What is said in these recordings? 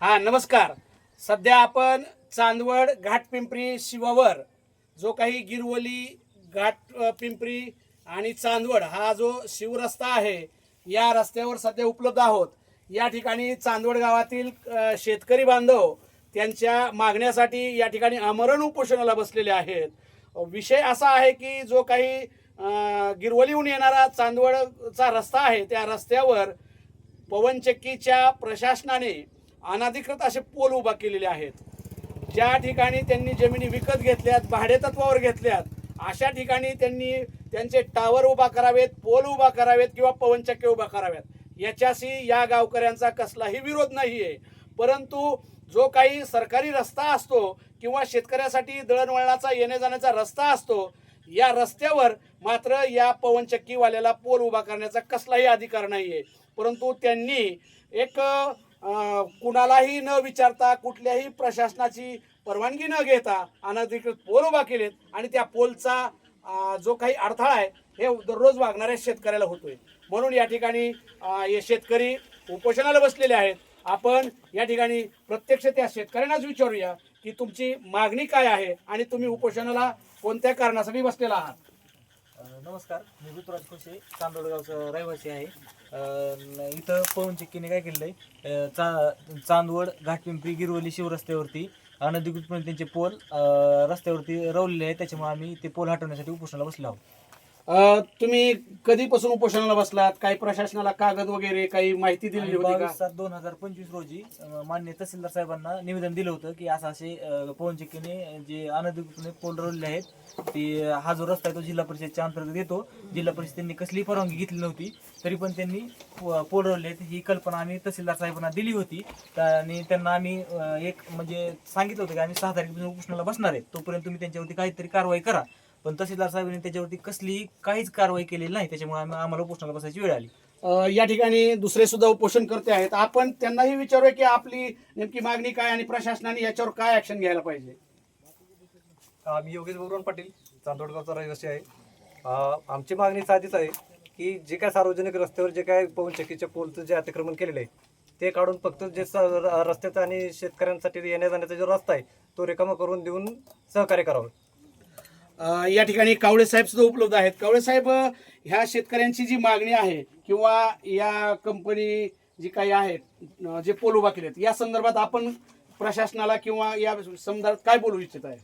हा नमस्कार. सध्या आपण चांदवड घाटपिंपरी शिवावर जो काही गिरवली घाट पिंपरी आणि चांदवड हा जो शिवरस्ता आहे या रस्त्यावर सध्या उपलब्ध आहोत. या ठिकाणी चांदवड गावातील शेतकरी बांधव त्यांच्या मागण्यासाठी या ठिकाणी आमरण उपोषणाला बसलेले आहेत. विषय असा आहे की जो काही गिरवलीहून येणारा चांदवडचा रस्ता आहे त्या रस्त्यावर पवनचक्कीच्या प्रशासनाने अनाधिकृत असे पोल उभा केलेले आहेत. ज्या ठिकाणी त्यांनी जमिनी विकत घेतल्यात भाडेतत्वावर घेतल्यात अशा ठिकाणी त्यांनी त्यांचे टावर उभा करावेत पोल उभा करावेत किंवा पवनचक्के उभा कराव्यात याच्याशी या गावकऱ्यांचा कसलाही विरोध नाही आहे परंतु जो काही सरकारी रस्ता असतो किंवा शेतकऱ्यासाठी दळणवळणाचा येण्या जाण्याचा रस्ता असतो या रस्त्यावर मात्र या पवनचक्कीवाल्याला पोल उभा करण्याचा कसलाही अधिकार नाही आहे परंतु त्यांनी एक कुणालाही न विचारता कुठल्याही प्रशासनाची परवानगी न घेता अनधिकृत पोल उभा केलेत आणि त्या पोलचा जो काही अडथळा आहे हे दररोज वागणाऱ्या शेतकऱ्याला होतोय. म्हणून या ठिकाणी हे शेतकरी उपोषणाला बसलेले आहेत. आपण या ठिकाणी प्रत्यक्ष त्या शेतकऱ्यांनाच विचारूया की तुमची मागणी काय आहे आणि तुम्ही उपोषणाला कोणत्या कारणासाठी बसलेला आहात? नमस्कार मी ऋतुराज खुशे चांदोडगावचं रहिवासी आहे. अ, इथं पवन चिक्कीने काय केलेलं आहे चा चांदवड घाटपिंपरी गिरवली शिवरस्त्यावरती अनधिकृतपणे म्हणजे त्यांचे पोल अ, रस्त्यावरती रवलेले आहे त्याच्यामुळे आम्ही ते पोल हटवण्यासाठी उपोषणाला बसलो आहोत. अं, तुम्ही कधीपासून उपोषणाला बसलात? काही प्रशासनाला कागद वगैरे काही माहिती दिलेली होती का? बावीस सात दोन हजार पंचवीस रोजी अ, माननीय तहसीलदार साहेबांना निवेदन दिलं होतं की असं असे अ, पवन चिक्कीने जे अनधिकृतपणे पोल रवलेले आहेत ते हा जो रस्ता आहे तो जिल्हा परिषदच्या अंतर्गत येतो. जिल्हा परिषद त्यांनी कसलीही परवानगी घेतली नव्हती तरी पण त्यांनी प- पोल रवले आहेत ही कल्पना आम्ही तहसीलदार साहेबांना दिली होती. आणि त्यांना आम्ही अ, एक म्हणजे सांगितलं होतं की आम्ही सहा तारखेपासून उपोषणाला बसणार आहे. तोपर्यंत तुम्ही त्यांच्यावरती काहीतरी कारवाई करा. पण तहसीलदार साहेबांनी त्याच्यावरती कसलीही काहीच कारवाई केलेली नाही. त्याच्यामुळे आम्ही आम्हाला उपोषणाला बसायची वेळ आली. अं, या ठिकाणी दुसरे सुद्धा उपोषण करते आहेत. आपण त्यांनाही विचारूया की आपली नेमकी मागणी काय आणि प्रशासनाने याच्यावर काय ऍक्शन घ्यायला पाहिजे? आम्ही योगेश बबन पाटील चांदोडगावचा रहिवासी आहे. अ, आमची मागणी साधीच आहे की जे काय सार्वजनिक रस्त्यावर जे काय पवनचक्कीच्या पोलचं जे अतिक्रमण केलेलं आहे ते काढून फक्त जे स- र- रस्त्याचा आणि शेतकऱ्यांसाठी येण्या जाण्याचा जो रस्ता आहे तो रिकामा करून देऊन सहकार्य करावं. या ठिकाणी कावळे साहेब सुद्धा उपलब्ध आहेत. कावळे साहेब ह्या शेतकऱ्यांची जी मागणी आहे किंवा या कंपनी जी काही आहेत जे पोल उभा केलेत या संदर्भात आपण प्रशासनाला किंवा या संदर्भात काय बोलू इच्छित आहे?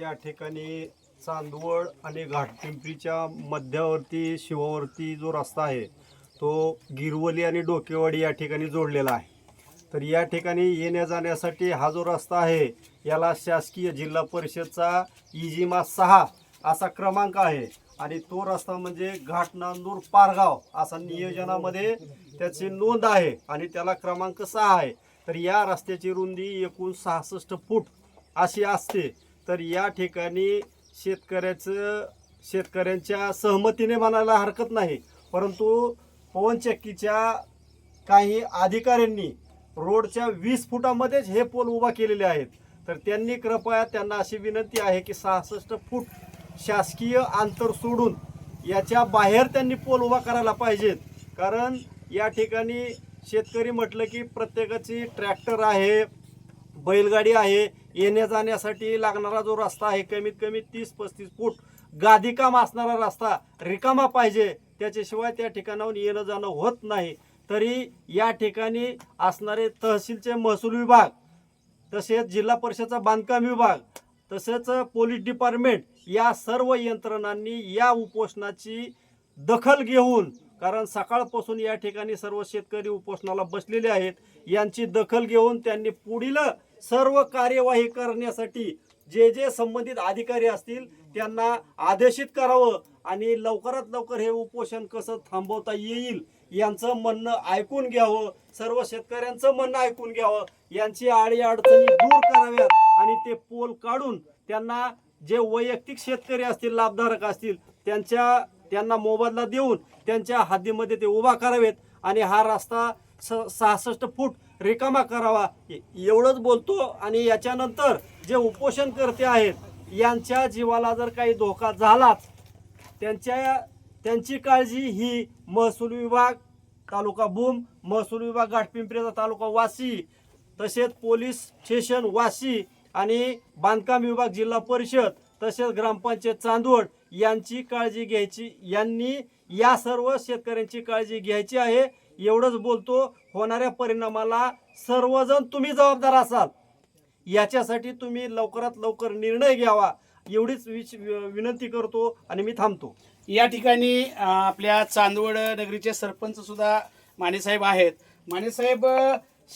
या ठिकाणी चांदवड आणि घाटपिंपरीच्या मध्यावरती शिवावरती जो रस्ता आहे तो गिरवली आणि डोकेवाडी या ठिकाणी जोडलेला आहे. तर या ठिकाणी येण्या जाण्यासाठी हा जो रस्ता आहे याला शासकीय जिल्हा परिषदचा इजिमा सहा असा क्रमांक आहे. आणि तो रस्ता म्हणजे घाट नांदूर पारगाव असा नियोजनामध्ये त्याची नोंद आहे आणि त्याला क्रमांक सहा आहे. तर या रस्त्याची रुंदी एकूण सहासष्ट फूट अशी असते. तर या ठिकाणी शेतकऱ्याचं शेतकऱ्यांच्या सहमतीने म्हणायला हरकत नाही. परंतु पवनचक्कीच्या काही अधिकाऱ्यांनी रोडच्या वीस फुटामध्येच हे पोल उभा केलेले आहेत. तर त्यांनी कृपया त्यांना अशी विनंती आहे की सहासष्ट फूट शासकीय अंतर सोडून याच्या बाहेर त्यांनी पोल उभा करायला पाहिजेत. कारण या ठिकाणी शेतकरी म्हटलं की प्रत्येकाची ट्रॅक्टर आहे बैलगाडी आहे येण्या जाण्यासाठी लागणारा जो रस्ता आहे कमीत कमी तीस पस्तीस फूट गादीकाम असणारा रस्ता रिकामा पाहिजे. त्याच्याशिवाय त्या ठिकाणाहून येणं जाणं होत नाही. तरी या ठिकाणी असणारे तहसीलचे महसूल विभाग तसेच जिल्हा परिषदचा बांधकाम विभाग तसेच पोलीस डिपार्टमेंट या सर्व यंत्रणांनी या उपोषणाची दखल घेऊन कारण सकाळपासून या ठिकाणी सर्व शेतकरी उपोषणाला बसलेले आहेत यांची दखल घेऊन त्यांनी पुढील सर्व कार्यवाही करण्यासाठी जे जे संबंधित अधिकारी असतील त्यांना आदेशित करावं आणि लवकरात लवकर हे उपोषण कसं थांबवता येईल यांचं म्हणणं ऐकून घ्यावं सर्व शेतकऱ्यांचं म्हणणं ऐकून घ्यावं यांची आडी अडचणी दूर कराव्यात आणि ते पोल काढून त्यांना जे वैयक्तिक शेतकरी असतील लाभधारक असतील त्यांच्या त्यांना मोबदला देऊन त्यांच्या हद्दीमध्ये ते उभा करावेत आणि हा रस्ता स सहासष्ट फूट रिकामा करावा. एवढंच बोलतो आणि याच्यानंतर जे उपोषण करते आहेत यांच्या जीवाला जर काही धोका झालाच त्यांच्या त्यांची काळजी ही महसूल विभाग तालुका भूम महसूल विभाग गाठपिंपरीचा तालुका वाशी तसेच पोलीस स्टेशन वाशी आणि बांधकाम विभाग जिल्हा परिषद तसेच ग्रामपंचायत चांदवड यांची काळजी घ्यायची यांनी या सर्व शेतकऱ्यांची काळजी घ्यायची आहे. एवढंच बोलतो होणाऱ्या परिणामाला सर्वजण तुम्ही जबाबदार असाल. याच्यासाठी तुम्ही लवकरात लवकर निर्णय घ्यावा. एवढीच विच- विनंती करतो आणि मी थांबतो. या ठिकाणी आपल्या चांदवड नगरीचे सरपंच सुद्धा मानेसाहेब आहेत. मानेसाहेब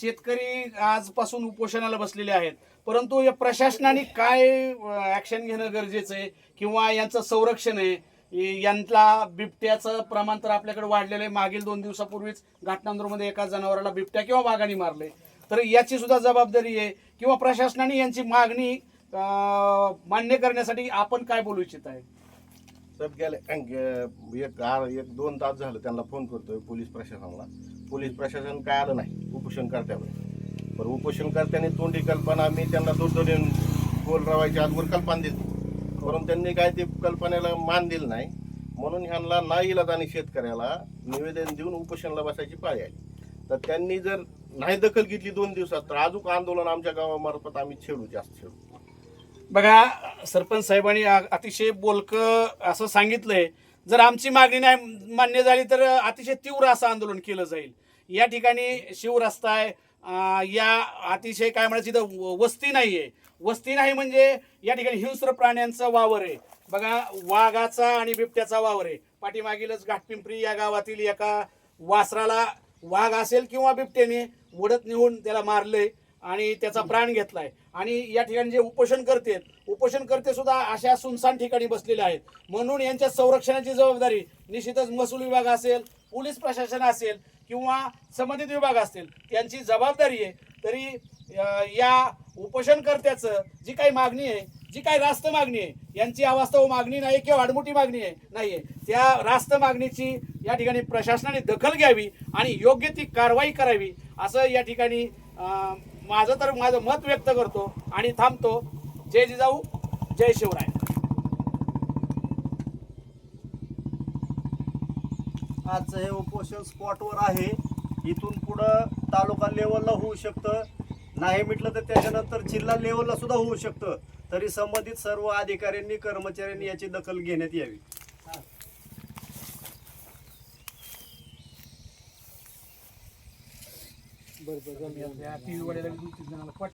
शेतकरी आजपासून उपोषणाला बसलेले आहेत. परंतु या प्रशासनाने काय ऍक्शन घेणं गरजेचं आहे किंवा यांचं संरक्षण आहे? य- यांना बिबट्याचं प्रमाण तर आपल्याकडे वाढलेलं आहे. मागील दोन दिवसापूर्वीच घाटनांदूरमध्ये एका जनावराला बिबट्या किंवा वाघाने मारले. तर याची सुद्धा जबाबदारी आहे. किंवा प्रशासनाने यांची मागणी मान्य करण्यासाठी आपण काय बोलू इच्छित आहे? साहेब गेले एक एक दोन तास झालं त्यांना फोन करतोय पोलीस प्रशासनाला. पोलीस प्रशासन काय आलं नाही उपोषण करत्यावर पण उपोषण तोंडी कल्पना मी त्यांना दोन दोन गोल रवायच्या आजवर कल्पना देतो परंतु त्यांनी काय ते कल्पनेला मान दिलं नाही. म्हणून ह्यांना नाही इलाज आणि शेतकऱ्याला निवेदन देऊन उपोषणाला बसायची पाळी आली. तर त्यांनी जर नाही दखल घेतली दोन दिवसात तर अजून आंदोलन आमच्या गावामार्फत आम्ही छेडू जास्त छेडू. बघा सरपंच साहेबांनी अतिशय बोलकं असं सांगितलंय. जर आमची मागणी नाही मान्य झाली तर अतिशय तीव्र असं आंदोलन केलं जाईल. या ठिकाणी शिवरस्ता आहे. या अतिशय काय म्हणायचं इथं व- वस्ती नाही आहे वस्ती नाही म्हणजे या ठिकाणी हिंस्र प्राण्यांचा वावर आहे. बघा वाघाचा आणि बिबट्याचा वावर आहे. पाठीमागीलच घाटपिंपरी या गावातील एका वासराला वाघ असेल किंवा बिबट्याने वडत नेऊन त्याला मारलंय. आणि त्याचा प्राण घेतलाय. आणि या ठिकाणी जे उपोषण करते उपोषण करते सुद्धा अशा सुनसान ठिकाणी बसलेले आहेत. म्हणून यांच्या संरक्षणाची जबाबदारी निश्चितच महसूल विभाग असेल पोलीस प्रशासन असेल किंवा संबंधित विभाग असतील त्यांची जबाबदारी आहे. तरी या उपोषणकर्त्याचं जी काही मागणी आहे जी काही रास्त मागणी आहे यांची अवास्तव मागणी नाही किंवा आडमुठी मागणी आहे नाही आहे. त्या रास्त मागणीची या ठिकाणी प्रशासनाने दखल घ्यावी आणि योग्य ती कारवाई करावी असं या ठिकाणी माझं तर माझं मत व्यक्त करतो आणि थांबतो. जय जिजाऊ जय शिवराय. आजचं हे उपोषण स्पॉटवर आहे. इथून पुढं तालुका लेवलला होऊ शकतं. नाही म्हटलं तर त्याच्यानंतर जिल्हा लेवलला सुद्धा होऊ शकतं. तरी संबंधित सर्व अधिकाऱ्यांनी कर्मचाऱ्यांनी याची दखल घेण्यात यावी. बरं बरं टी व्ही